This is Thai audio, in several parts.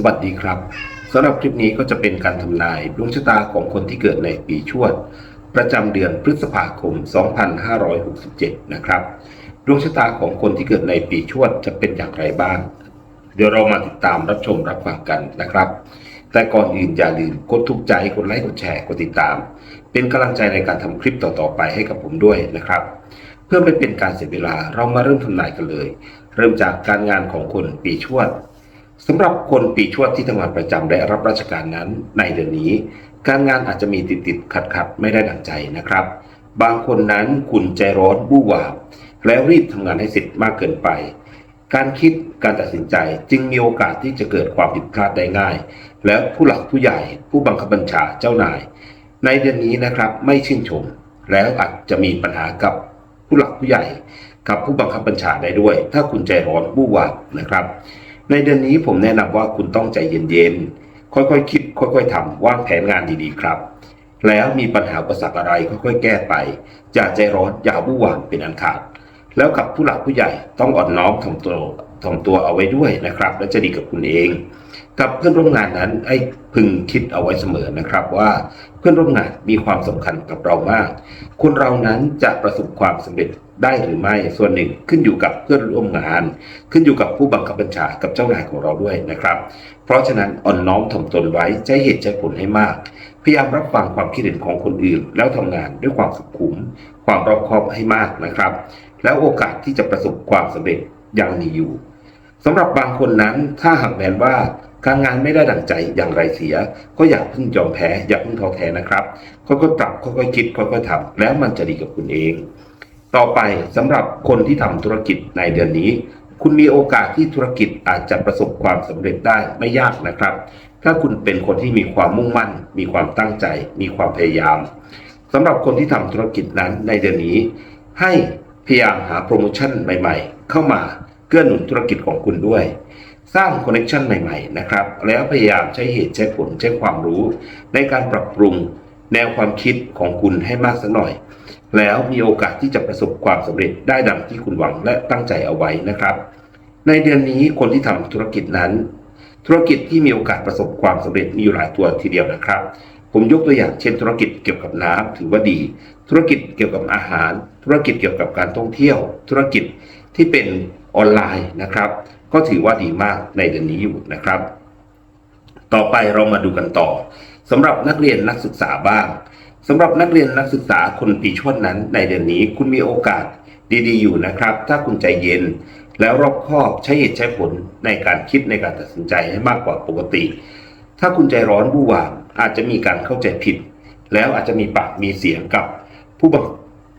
สวัสดีครับสำหรับคลิปนี้ก็จะเป็นการทำนายดวงชะตาของคนที่เกิดในปีชวด ประจำเดือนพฤษภาคม 2567 นะครับ ดวงชะตาของคนที่เกิดในปีชวดจะเป็นอย่างไรบ้าง เดี๋ยวเรามาติดตามรับชมรับฟังกันนะครับ แต่ก่อนอื่นอย่าลืมกดถูกใจกดไลค์กดแชร์กดติดตาม เป็นกำลังใจในการทำคลิปต่อๆไปให้กับผมด้วยนะครับ เพื่อไม่เป็นการเสียเวลาเรามาเริ่มทำนายกันเลย เริ่มจากการงานของคนปีชวด สำหรับคนปีชวดที่ทำงานประจำและรับราชการนั้นในเดือนนี้ การงานอาจจะมีติดติดขัดขัดไม่ได้ดังใจนะครับ บางคนนั้นคุณใจร้อนบู้หวาบแล้วรีบทำงานให้เสร็จมากเกินไป การคิดการตัดสินใจจึงมีโอกาสที่จะเกิดความผิดพลาดได้ง่าย แล้วผู้หลักผู้ใหญ่ผู้บังคับบัญชาเจ้านาย ในเดือนนี้นะครับไม่ชื่นชม แล้วอาจจะมีปัญหากับผู้หลักผู้ใหญ่ กับผู้บังคับบัญชาได้ด้วย ถ้าคุณใจร้อนบู้หวาบนะครับ ในเดือนนี้ผมแนะนำว่าคุณต้องใจเย็นๆ ค่อยๆคิด ค่อยๆทำวางแผนงานดีๆครับ แล้วมีปัญหาประสักอะไรค่อยๆ แก้ไป อย่าใจร้อนอย่าบู้วามเป็นอันขาด แล้วกับผู้หลักผู้ใหญ่ต้องอ่อนน้อมถ่อมตัวถ่อมตัวเอาไว้ด้วยนะครับ และจะดีกับคุณเอง กับเพื่อนร่วมงานนั้นไอ้พึงคิดเอาไว้เสมอนะครับว่าเพื่อนร่วมงานมีความสำคัญกับเรามากคนเรานั้นจะประสบความสำเร็จได้หรือไม่ส่วนหนึ่งขึ้นอยู่กับเพื่อนร่วมงาน ขึ้นอยู่กับผู้บังคับบัญชากับเจ้านายของเราด้วยนะครับ เพราะฉะนั้นอ่อนน้อมถ่อมตนไว้ใจเหตุใจผลให้มาก พยายามรับฟังความคิดเห็นของคนอื่น แล้วทำงานด้วยความสุขุม ความรอบคอบให้มากนะครับ แล้วโอกาสที่จะประสบความสำเร็จยังมีอยู่สำหรับบางคนนั้นถ้าหากแม้นว่า การงานไม่ได้ดั่งใจอย่างไรเสีย ก็อย่าเพิ่งยอมแพ้อย่าเพิ่งท้อแท้นะครับค่อยๆปรับค่อยๆคิดค่อยๆทำแล้วมันจะดีกับคุณเอง ต่อไปสำหรับคนที่ทำธุรกิจในเดือนนี้ คุณมีโอกาสที่ธุรกิจอาจจะประสบความสำเร็จได้ไม่ยากนะครับ ถ้าคุณเป็นคนที่มีความมุ่งมั่น มีความตั้งใจ มีความพยายามสำหรับคนที่ทำธุรกิจนั้นในเดือนนี้ ให้พยายามหาโปรโมชั่นใหม่ ๆ เข้ามาเกื้อหนุนธุรกิจของคุณด้วย สร้างคอนเนคชันใหม่ๆนะครับ แล้วพยายามใช้เหตุใช้ผลใช้ความรู้ ในการปรับปรุงแนวความคิดของคุณให้มากสักหน่อย แล้วมีโอกาสที่จะประสบความสำเร็จได้ดังที่คุณหวังและตั้งใจเอาไว้นะครับ ในเดือนนี้คนที่ทำธุรกิจนั้น ธุรกิจที่มีโอกาสประสบความสำเร็จมีอยู่หลายตัวทีเดียวนะครับ ผมยกตัวอย่างเช่น ธุรกิจเกี่ยวกับน้ำถือว่าดี ธุรกิจเกี่ยวกับอาหาร ธุรกิจเกี่ยวกับการท่องเที่ยว ธุรกิจที่เป็นออนไลน์นะครับ ก็ถือว่าดีมากในเดือนนี้อยู่นะครับ ต่อไปเรามาดูกันต่อสำหรับนักเรียนนักศึกษาบ้างสำหรับนักเรียนนักศึกษาคนปีชวดนั้น ในเดือนนี้คุณมีโอกาสดีๆ อยู่นะครับ ถ้าคุณใจเย็น แล้วรอบคอบใช้เหตุใช้ผลในการคิดในการตัดสินใจให้มากกว่าปกติ ถ้าคุณใจร้อนบู้หวามอาจจะมีการเข้าใจผิด แล้วอาจจะมีปากมีเสียงกับผู้บัง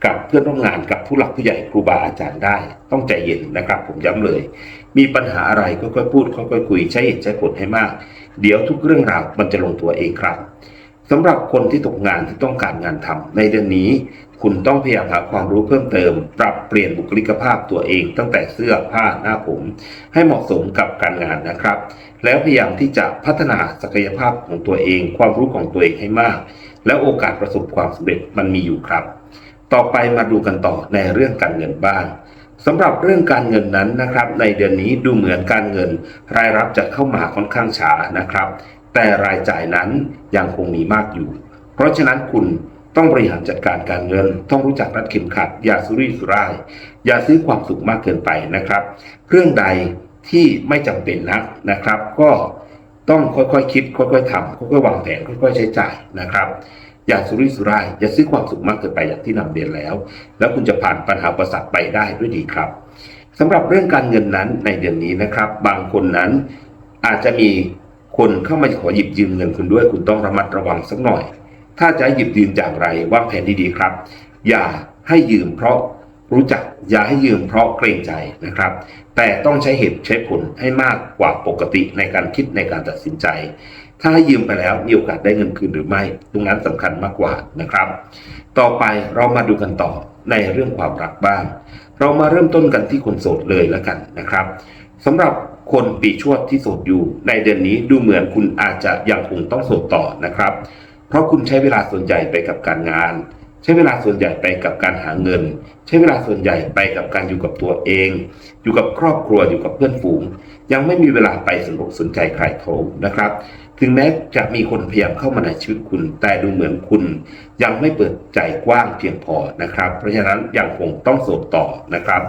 กับเพื่อนร่วมงานกับผู้หลักผู้ใหญ่ครูบาอาจารย์ได้ ต้องใจเย็นนะครับ ผมย้ำเลย มีปัญหาอะไรก็ค่อยพูดค่อยคุยใช้เหตุใช้ผลให้มาก เดี๋ยวทุกเรื่องราวมันจะลงตัวเองครับสำหรับคนที่ตกงานที่ต้องการงานทำในเดือนนี้ คุณต้องพยายามหาความรู้เพิ่มเติม ปรับเปลี่ยนบุคลิกภาพตัวเอง ตั้งแต่เสื้อผ้าหน้าผม ให้เหมาะสมกับการงานนะครับ แล้วพยายามที่จะพัฒนาศักยภาพของตัวเอง ความรู้ของตัวเองให้มาก แล้วโอกาสประสบความสำเร็จมันมีอยู่ครับ ต่อไปมาดูกันต่อในเรื่องการเงินบ้างสำหรับเรื่องการเงินนั้นนะครับ ในเดือนนี้ดูเหมือนการเงิน รายรับจะเข้ามาค่อนข้างช้านะครับ แต่รายจ่ายนั้นยังคงมีมากอยู่ เพราะฉะนั้นคุณต้องบริหารจัดการการเงิน ต้องรู้จักรัดเข็มขัด อย่าสุรุ่ยสุร่าย อย่าซื้อความสุขมากเกินไปนะครับ เรื่องใดที่ไม่จำเป็นนักนะครับ ก็ต้องค่อยๆคคิด ค่อยๆทำค่อยๆวางแผนค่อยๆใช้จ่ายนะครับ อย่าสุรุ่ยสุร่ายอย่าซื้อความสุขมากเกินไปอย่างที่นำเรียนแล้ว แล้วคุณจะผ่านปัญหาประสักไปได้ด้วยดีครับสำหรับเรื่องการเงินนั้นในเดือนนี้นะครับ บางคนนั้นอาจจะมีคนเข้ามาขอหยิบยืมเงินคุณด้วย คุณต้องระมัดระวังสักหน่อย ถ้าจะให้หยิบยืมอย่างไรวางแผนดีๆครับ อย่าให้ยืมเพราะรู้จักอย่าให้ยืมเพราะเกรงใจนะครับ แต่ต้องใช้เหตุใช้ผลให้มากกว่าปกติในการคิดในการตัดสินใจ ถ้าให้ยืมไปแล้วมีโอกาสได้เงินคืนหรือไม่ ตรงนั้นสำคัญมากกว่านะครับ ต่อไปเรามาดูกันต่อในเรื่องความรักบ้าง เรามาเริ่มต้นกันที่คนโสดเลยแล้วกันนะครับสำหรับคนปีชวดที่โสดอยู่ ในเดือนนี้ดูเหมือนคุณอาจจะยังคงต้องโสดต่อนะครับ เพราะคุณใช้เวลาส่วนใหญ่ไปกับการงาน ใช้เวลาส่วนใหญ่ไปกับการหาเงิน ใช้เวลาส่วนใหญ่ไปกับการอยู่กับตัวเอง อยู่กับครอบครัวอยู่กับเพื่อนฝูง ยังไม่มีเวลาไปสนอกสนใจใครเขานะครับ ถึงแม้จะมีคนพยายามเข้ามาในชีวิตคุณ แต่ดูเหมือนคุณ ยังไม่เปิดใจกว้างเพียงพอนะครับ เพราะฉะนั้นยังคงต้องโสดต่อนะครับ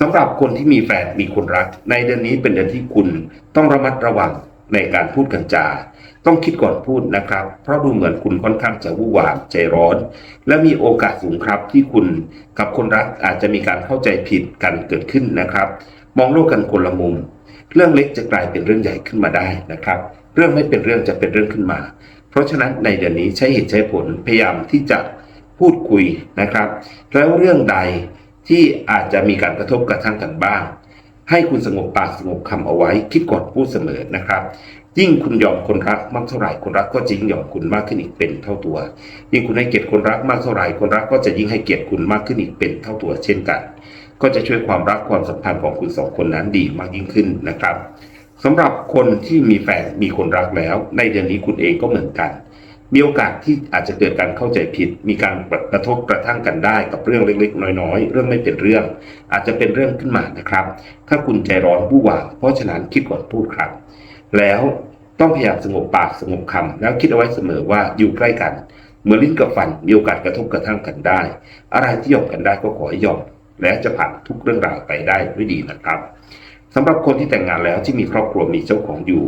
สำหรับคนที่มีแฟนมีคนรัก ในเดือนนี้เป็นเดือนที่คุณต้องระมัดระวัง ในการพูดกันจา ต้องคิดก่อนพูดนะครับ เพราะดูเหมือนคุณค่อนข้างจะวุ่นวามใจร้อน และมีโอกาสสูงครับที่คุณกับคนรักอาจจะมีการเข้าใจผิดกันเกิดขึ้นนะครับ มองโลกกันคนละมุม เรื่องเล็กจะกลายเป็นเรื่องใหญ่ขึ้นมาได้นะครับ เรื่องไม่เป็นเรื่องจะเป็นเรื่องขึ้นมา เพราะฉะนั้นในเดือนนี้ใช้เหตุใช้ผลพยายามที่จะพูดคุยนะครับ แล้วเรื่องใดที่อาจจะมีการกระทบกระทั่งกันบ้าง ให้คุณสงบปากสงบคำเอาไว้ คิดก่อนพูดเสมอนะครับ ยิ่งคุณยอมคนรักมากเท่าไหร่คนรักก็จะยิ่งยอมคุณมากขึ้นอีกเป็นเท่าตัว ยิ่งคุณให้เกียรติคนรักมากเท่าไหร่คนรักก็จะยิ่งให้เกียรติคุณมากขึ้นอีกเป็นเท่าตัวเช่นกัน ก็จะช่วยความรักความสัมพันธ์ของคุณสองคนนั้นดีมากยิ่งขึ้นนะครับสำหรับคนที่มีแฟนมีคนรักแล้ว ในเดือนนี้คุณเองก็เหมือนกัน มีโอกาสที่อาจจะเกิดการเข้าใจผิด มีการกระทบกระทั่งกันได้กับเรื่องเล็กๆ น้อยๆ เรื่องไม่เป็นเรื่อง อาจจะเป็นเรื่องขึ้นมานะครับ ถ้าคุณใจร้อนบู้วามเพราะฉะนั้นคิดก่อนพูดครับ แล้วต้องพยายามสงบปากสงบคำแล้วคิดเอาไว้เสมอว่าอยู่ใกล้กันเหมือนลิ้นกับฟันมีโอกาสกระทบกระทั่งกันได้ อะไรที่ยอมกันได้ก็ขอให้ยอมและจะผ่านทุกเรื่องราวไปได้ด้วยดีนะครับ สำหรับคนที่แต่งงานแล้วที่มีครอบครัวมีเจ้าของอยู่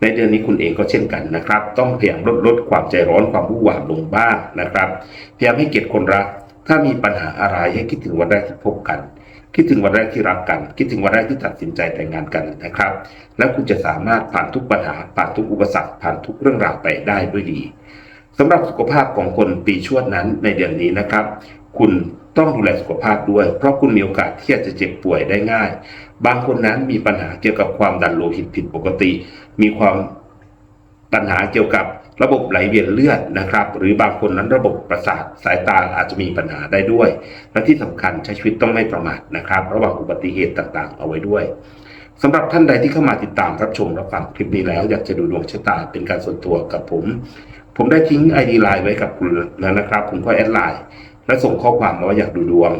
ในเดือนนี้คุณเองก็เช่นกันนะครับ ต้องพยายามลดลดความใจร้อนความวุ่นวามลงบ้างนะครับพยายามให้เกียรติคนรัก ถ้ามีปัญหาอะไรให้คิดถึงวันแรกที่พบกัน คิดถึงวันแรกที่รักกัน คิดถึงวันแรกที่ตัดสินใจแต่งงานกันนะครับ แล้วคุณจะสามารถผ่านทุกปัญหาผ่านทุกอุปสรรคผ่านทุกเรื่องราวไปได้ด้วยดีสำหรับสุขภาพของคนปีชวดนั้นในเดือนนี้นะครับ คุณต้องดูแลสุขภาพด้วย เพราะคุณมีโอกาสที่จะเจ็บป่วยได้ง่าย บางคนนั้นมีปัญหาเกี่ยวกับความดันโลหิตผิดปกติ มีความปัญหาเกี่ยวกับระบบไหลเวียนเลือดนะครับ หรือบางคนนั้นระบบประสาทสายตาอาจจะมีปัญหาได้ด้วย และที่สำคัญใช้ชีวิตต้องไม่ประมาทนะครับ ระหว่างอุบัติเหตุต่างๆ เอาไว้ด้วยสำหรับท่านใดที่เข้ามาติดตามรับชมรับฟังคลิปนี้แล้ว อยากจะดูดวงชะตาเป็นการส่วนตัวกับผม ผมได้ทิ้ง ID ไลน์ไว้กับคุณแล้วนะครับ คุณก็แอดไลน์และส่งข้อความมาว่าอยากดูดวง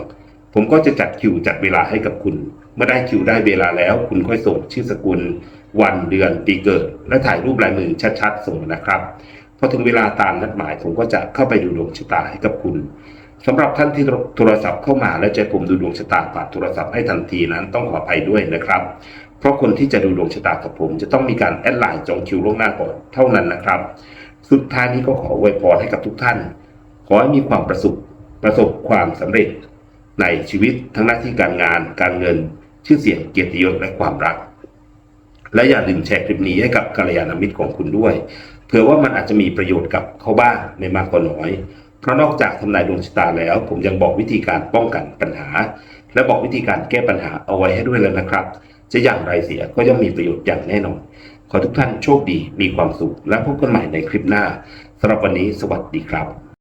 ผมก็จะจัดคิวจัดเวลาให้กับคุณ มื่อได้คิวได้เวลาแล้ว คุณค่อยส่งชื่อสกุล วันเดือนปีเกิด และถ่ายรูปลายมือชัดๆ ส่งมานะครับพอถึงเวลาตามนัดหมายผมก็จะเข้าไปดูดวงชะตาให้กับคุณสำหรับท่านที่โทรศัพท์เข้ามาและจะให้ผมดูดวงชะตาผ่านโทรศัพท์ให้ทันทีนั้นต้องขออภัยด้วยนะครับ เพราะคนที่จะดูดวงชะตากับผม จะต้องมีการแอดไลน์จองคิวล่วงหน้าก่อนเท่านั้นนะครับ สุดท้ายนี้ก็ขออวยพรให้กับทุกท่าน ขอให้มีความประสบประสบความสำเร็จ ในชีวิตทั้งหน้าที่การงานการเงิน ชื่อเสียงเกียรติยศและความรัก และอย่าลืมแชร์คลิปนี้ให้กับกัลยาณมิตรของคุณด้วย เผื่อว่ามันอาจจะมีประโยชน์กับเขาบ้างไม่มากก็น้อย เพราะนอกจากทำนายดวงชะตาแล้ว ผมยังบอกวิธีการป้องกันปัญหา และบอกวิธีการแก้ปัญหาเอาไว้ให้ด้วยแล้วนะครับ จะอย่างไรเสียก็ย่อมมีประโยชน์อย่างแน่นอน ขอทุกท่านโชคดีมีความสุข และพบกันใหม่ในคลิปหน้าสำหรับวันนี้สวัสดีครับ